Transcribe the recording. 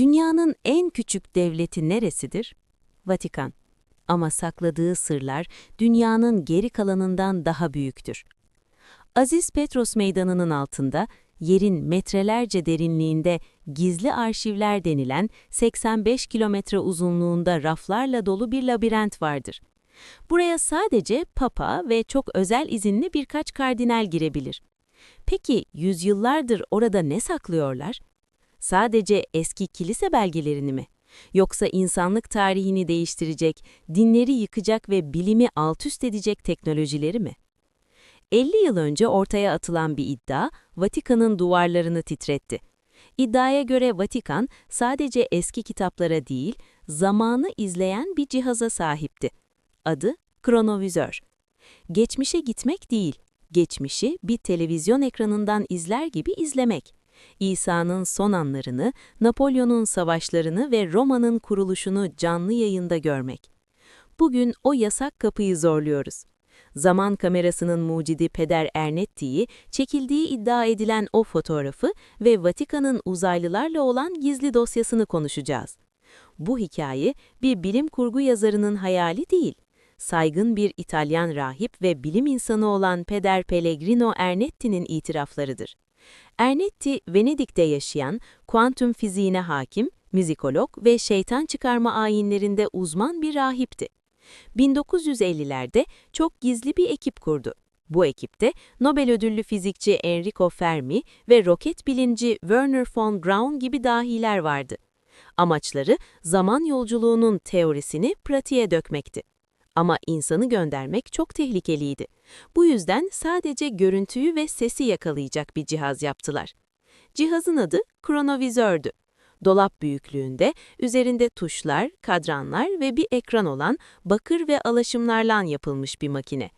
Dünyanın en küçük devleti neresidir? Vatikan. Ama sakladığı sırlar dünyanın geri kalanından daha büyüktür. Aziz Petros Meydanı'nın altında, yerin metrelerce derinliğinde gizli arşivler denilen 85 kilometre uzunluğunda raflarla dolu bir labirent vardır. Buraya sadece papa ve çok özel izinli birkaç kardinal girebilir. Peki yüzyıllardır orada ne saklıyorlar? Sadece eski kilise belgelerini mi? Yoksa insanlık tarihini değiştirecek, dinleri yıkacak ve bilimi altüst edecek teknolojileri mi? 50 yıl önce ortaya atılan bir iddia, Vatikan'ın duvarlarını titretti. İddiaya göre Vatikan sadece eski kitaplara değil, zamanı izleyen bir cihaza sahipti. Adı kronovizör. Geçmişe gitmek değil, geçmişi bir televizyon ekranından izler gibi izlemek. İsa'nın son anlarını, Napolyon'un savaşlarını ve Roma'nın kuruluşunu canlı yayında görmek. Bugün o yasak kapıyı zorluyoruz. Zaman kamerasının mucidi Peder Ernetti'yi, çekildiği iddia edilen o fotoğrafı ve Vatikan'ın uzaylılarla olan gizli dosyasını konuşacağız. Bu hikaye bir bilim kurgu yazarının hayali değil. Saygın bir İtalyan rahip ve bilim insanı olan Peder Pellegrino Ernetti'nin itiraflarıdır. Ernetti, Venedik'te yaşayan, kuantum fiziğine hakim, müzikolog ve şeytan çıkarma ayinlerinde uzman bir rahipti. 1950'lerde çok gizli bir ekip kurdu. Bu ekipte Nobel ödüllü fizikçi Enrico Fermi ve roket bilimci Werner von Braun gibi dahiler vardı. Amaçları zaman yolculuğunun teorisini pratiğe dökmekti. Ama insanı göndermek çok tehlikeliydi. Bu yüzden sadece görüntüyü ve sesi yakalayacak bir cihaz yaptılar. Cihazın adı kronovizördü. Dolap büyüklüğünde, üzerinde tuşlar, kadranlar ve bir ekran olan bakır ve alaşımlarla yapılmış bir makine.